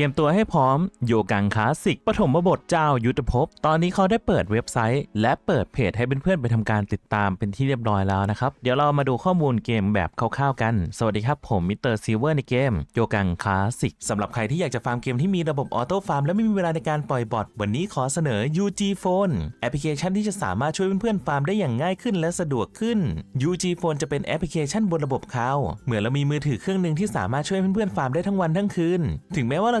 ตรียมตัวให้พร้อมโยกังคลาสสิกปฐมบทเจ้ายุทธภพ ตอนนี้เขาได้เปิดเว็บไซต์ และเปิดเพจให้เพื่อนๆไปทำการติดตามเป็นที่เรียบร้อยแล้วนะครับ เดี๋ยวเรามาดูข้อมูลเกมแบบคร่าวๆกัน สวัสดีครับผมมิสเตอร์ซิลเวอร์ในเกมโยกังคลาสสิกสำหรับใครที่อยากจะฟาร์มเกมที่มีระบบออโต้ฟาร์มและไม่มีเวลาในการปล่อยบอทวันนี้ขอเสนอ UG Phone แอปพลิเคชันที่จะสามารถช่วยเพื่อนๆฟาร์มได้อย่างง่ายขึ้นและสะดวกขึ้น UG Phone จะเป็นแอปพลิเคชันบนระบบเขาเหมือนเรามีมือถือเครื่องหนึ่งที่สามารถช่วยเพื่อนๆฟาร์มได้ทั้งวันทั้งคืนถึงแม้ว่าเรา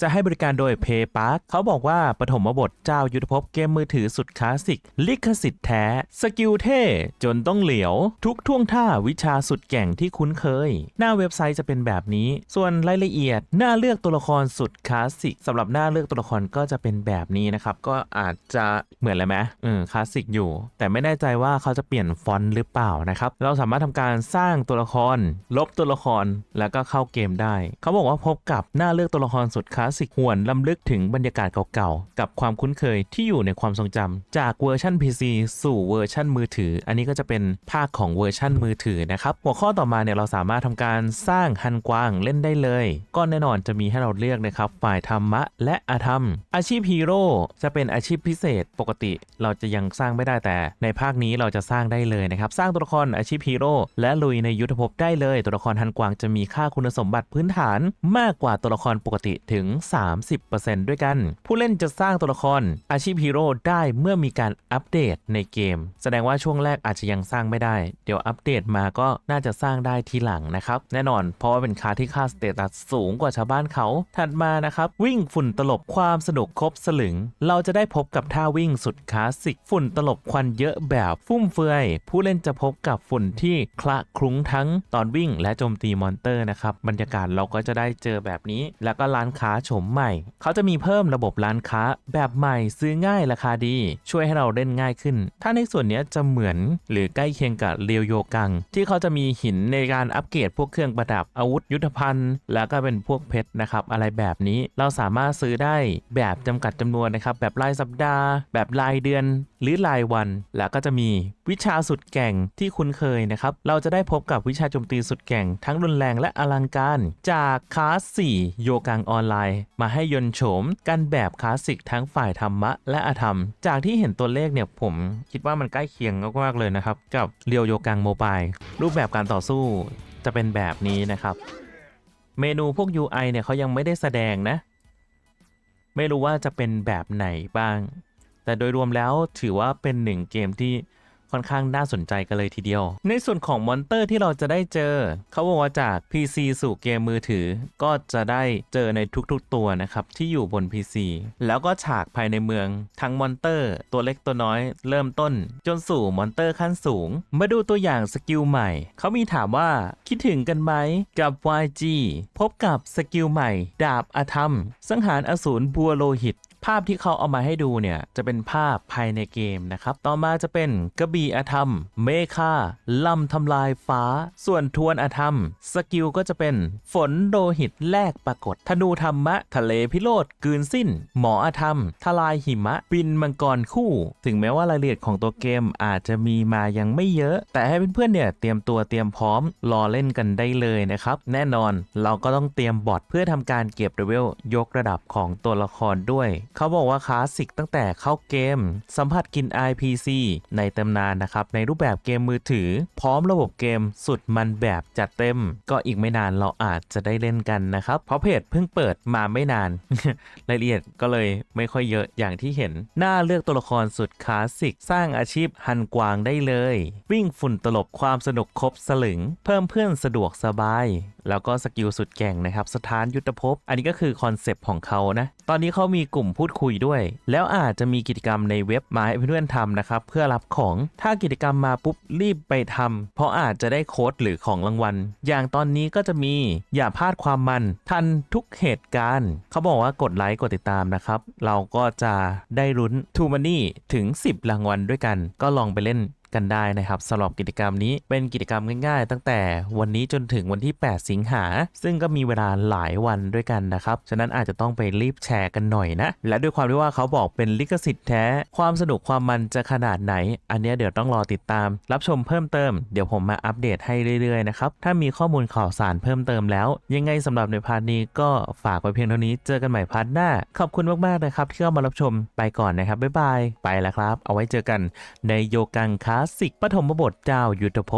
จะให้บริการโดย PayPark เขาบอกว่าปฐมบทเจ้ายุทธภพเกมมือถือสุดคลาสสิก ลิขสิทธิ์แท้ สกิลเท่ จนต้องเหลียว ทุกท่วงท่าวิชาสุดแก่งที่คุ้นเคย หน้าเว็บไซต์จะเป็นแบบนี้ ส่วนรายละเอียดหน้าเลือกตัวละครสุดคลาสสิกสำหรับหน้าเลือกตัวละครก็จะเป็นแบบนี้นะครับ ก็อาจจะเหมือนอะไรไหมเออคลาสสิกอยู่ แต่ไม่แน่ใจว่าเขาจะเปลี่ยนฟอนต์หรือเปล่านะครับเราสามารถทำการสร้างตัวละคร ลบตัวละครแล้วก็เข้าเกมได้ เขาบอกว่าพบกับหน้าเลือกตัวละครสุดคลาสสิกหวนลำลึกถึงบรรยากาศเก่าๆ กับความคุ้นเคยที่อยู่ในความทรงจำจากเวอร์ชัน PC สู่เวอร์ชันมือถือ อันนี้ก็จะเป็นภาคของเวอร์ชันมือถือนะครับ หัวข้อต่อมาเนี่ยเราสามารถทำการสร้างฮันกวางเล่นได้เลย ก็แน่นอนจะมีให้เราเลือกนะครับ ฝ่ายธรรมะและอาธรรม อาชีพฮีโร่จะเป็นอาชีพพิเศษปกติเราจะยังสร้างไม่ได้แต่ ในภาคนี้เราจะสร้างได้เลยนะครับสร้างตัวละครอาชีพฮีโร่และลุยในยุทธภพได้เลย ตัวละครฮันกวางจะมีค่าคุณสมบัติพื้นฐานมากกว่าตัวละครปกติถึง 30%ด้วยกัน ผู้เล่นจะสร้างตัวละครอาชีพฮีโร่ได้เมื่อมีการอัปเดตในเกม แสดงว่าช่วงแรกอาจจะยังสร้างไม่ได้ เดี๋ยวอัปเดตมาก็น่าจะสร้างได้ทีหลังนะครับ แน่นอนเพราะว่าเป็นคาที่ค่าสเตตัสสูงกว่าชาวบ้านเขา ถัดมานะครับ วิ่งฝุ่นตลบความสนุกครบสลึง เราจะได้พบกับท่าวิ่งสุดคลาสสิกฝุ่นตลบควันเยอะแบบฟุ่มเฟือย ผู้เล่นจะพบกับฝุ่นที่คละคลุ้งทั้งตอนวิ่งและโจมตีมอนเตอร์นะครับบรรยากาศเราก็จะได้เจอแบบนี้ แล้วก็ร้านค้าโฉมใหม่ เขาจะมีเพิ่มระบบร้านค้าแบบใหม่ซื้อง่ายราคาดี ช่วยให้เราเล่นง่ายขึ้น ถ้าในส่วนนี้จะเหมือนหรือใกล้เคียงกับเรียวโยกัง ที่เขาจะมีหินในการอัปเกรดพวกเครื่องประดับอาวุธยุทธภัณฑ์ แล้วก็เป็นพวกเพชรนะครับอะไรแบบนี้เราสามารถซื้อได้แบบจำกัดจำนวนนะครับแบบรายสัปดาห์ แบบรายเดือน หรือรายวัน แล้วก็จะมีวิชาสุดแก่งที่คุ้นเคยนะครับ เราจะได้พบกับวิชาโจมตีสุดแก่ง ทั้งรุนแรงและอลังการ จากคลาส 4 โยกังออนไลน์ มาให้ยนโฉมกันแบบคลาสสิกทั้งฝ่ายธรรมะและอธรรม จากที่เห็นตัวเลขเนี่ยผมคิดว่ามันใกล้เคียงมากๆเลยนะครับ กับเรียวโยกังโมบายรูปแบบการต่อสู้จะเป็นแบบนี้นะครับ เมนูพวก UI เนี่ยเขายังไม่ได้แสดงนะ ไม่รู้ว่าจะเป็นแบบไหนบ้าง แต่โดยรวมแล้วถือว่าเป็นหนึ่งเกมที่ค่อนข้างน่าสนใจกันเลยทีเดียว ในส่วนของมอนเตอร์ที่เราจะได้เจอ เขาบอกว่าจาก PC สู่เกมมือถือ ก็จะได้เจอในทุกๆตัวนะครับ ที่อยู่บน PC แล้วก็ฉากภายในเมือง ทั้งมอนเตอร์ ตัวเล็กตัวน้อย เริ่มต้น จนสู่มอนเตอร์ขั้นสูง มาดูตัวอย่างสกิลใหม่ เขามีถามว่าคิดถึงกันไหมกับ YG พบกับสกิลใหม่ ดาบอาธรรม สังหารอสูรบัวโลหิต ภาพที่เขาเอามาให้ดูเนี่ยจะเป็นภาพภายในเกมนะครับ ต่อมาจะเป็นกระบี่อาธรรม เมฆาลำทำลายฟ้า ส่วนทวนอาธรรม สกิลก็จะเป็นฝนโลหิตแลกปรากฏ ธนูธรรมะ ทะเลพิโรธกืนสิ้น หมออาธรรม ทลายหิมะ บินมังกรคู่ ถึงแม้ว่ารายละเอียดของตัวเกมอาจจะมีมายังไม่เยอะ แต่ให้เพื่อนๆเนี่ยเตรียมตัวเตรียมพร้อมรอเล่นกันได้เลยนะครับ แน่นอนเราก็ต้องเตรียมบอทเพื่อทำการเก็บเลเวลยกระดับของตัวละครด้วยเขาบอกว่าคลาสสิกตั้งแต่เข้าเกม สัมผัสกลิน IPC ในตำนานนะครับ ในรูปแบบเกมมือถือ พร้อมระบบเกมสุดมันแบบจัดเต็ม ก็อีกไม่นานเราอาจจะได้เล่นกันนะครับ เพราะเพจเพิ่งเปิดมาไม่นาน รายละเอียดก็เลยไม่ค่อยเยอะอย่างที่เห็น หน้าเลือกตัวละครสุดคลาสสิก สร้างอาชีพฮันกวางได้เลย วิ่งฝุ่นตลบความสนุกครบสลึง เพิ่มเพื่อนสะดวกสบาย แล้วก็สกิลสุดแก่งนะครับสถานยุทธภพ อันนี้ก็คือคอนเซปต์ของเขานะ ตอนนี้เขามีกลุ่มพูดคุยด้วย แล้วอาจจะมีกิจกรรมในเว็บมาให้เพื่อนๆทำนะครับเพื่อรับของถ้ากิจกรรมมาปุ๊บรีบไปทำเพราะอาจจะได้โค้ดหรือของรางวัล อย่างตอนนี้ก็จะมีอย่าพลาดความมัน ทันทุกเหตุการณ์ เขาบอกว่ากดไลค์กดติดตามนะครับ เราก็จะได้ลุ้นทูมันนี่ถึง 10 รางวัลด้วยกัน ก็ลองไปเล่น กันได้นะครับสำหรับกิจกรรมนี้เป็นกิจกรรมง่ายๆ ตั้งแต่วันนี้จนถึงวันที่ 8 สิงหา ซึ่งก็มีเวลาหลายวันด้วยกันนะครับ ฉะนั้นอาจจะต้องไปรีบแชร์กันหน่อยนะ และด้วยความที่ว่าเขาบอกเป็นลิขสิทธิ์แท้ ความสนุกความมันจะขนาดไหน อันนี้เดี๋ยวต้องรอติดตาม รับชมเพิ่มเติม เดี๋ยวผมมาอัปเดตให้เรื่อยๆนะครับถ้ามีข้อมูลข่าวสารเพิ่มเติมแล้ว ยังไงสำหรับในพาร์ทนี้ก็ฝากไว้เพียงเท่านี้เจอกันใหม่พาร์ทหน้า ขอบคุณมากๆนะครับที่เข้ามารับชมไปก่อนนะครับบ๊ายบายไปแล้วครับ เอาไว้เจอกันในโยกังคลาสสิกปฐมบทเจ้ายุทธภพ